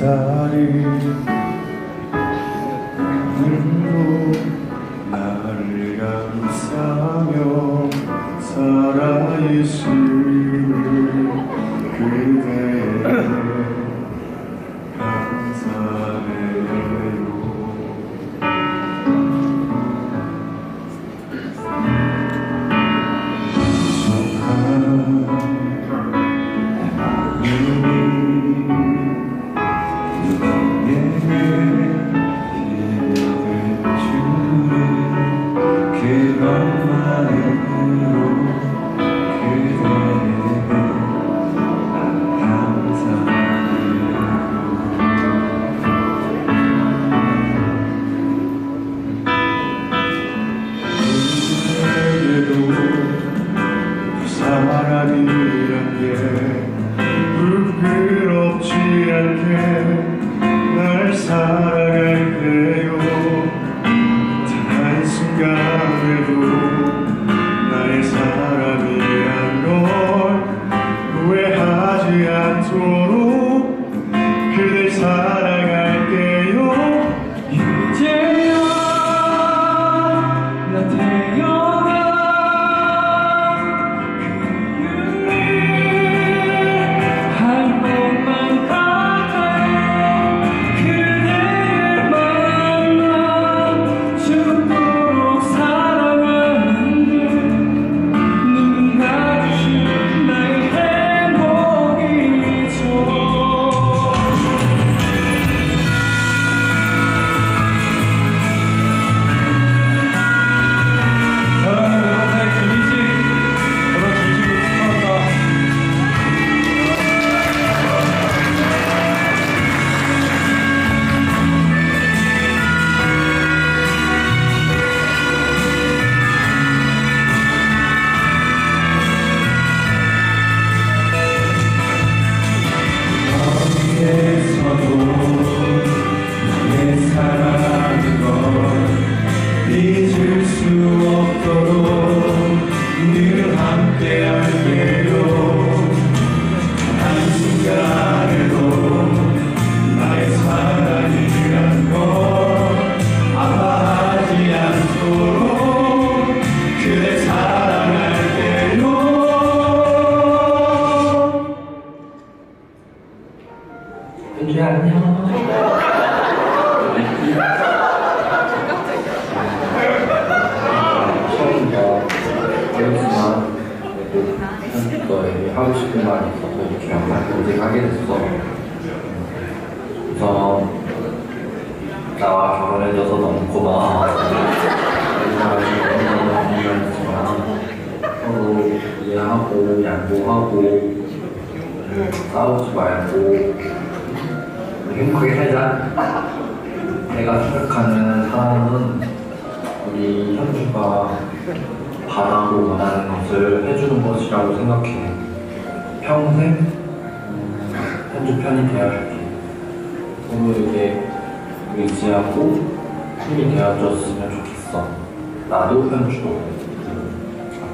살이 눈물 나를 감싸며 살아있을 그대 날 사랑 은주야 그래도 너에게 하고 싶은 말이 있어서 이렇게 영상을 오직 하게 됐어. 우선 나와 결혼해줘서 너무 고마워. 서로 이해하고 양보하고 싸우지 말고 행복하게 살자. 내가 생각하는 사랑은 우리 현주가 바라고 원하는 것을 해주는 것이라고 생각해. 평생 음, 현주 편이 되어줄게. 서로에게 의지하고 힘이 되어줬으면 좋겠어. 나도 현주도.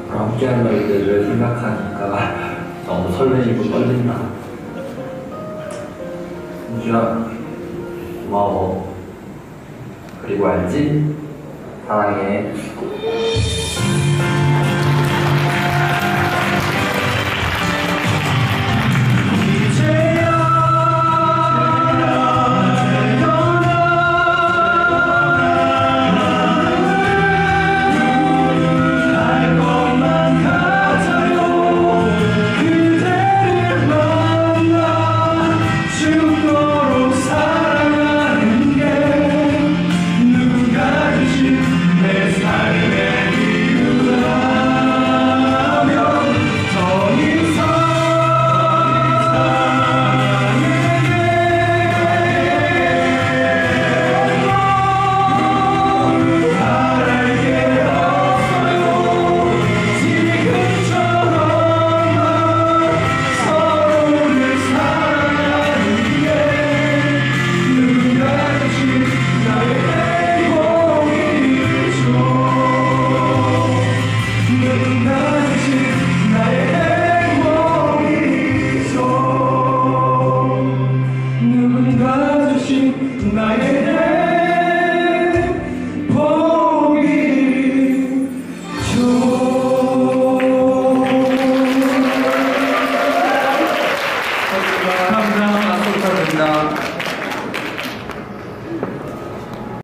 앞으로 함께할 날들을 생각하니까 너무 설레이고 떨린다. 현주야, 고마워. 그리고 알지? 사랑해.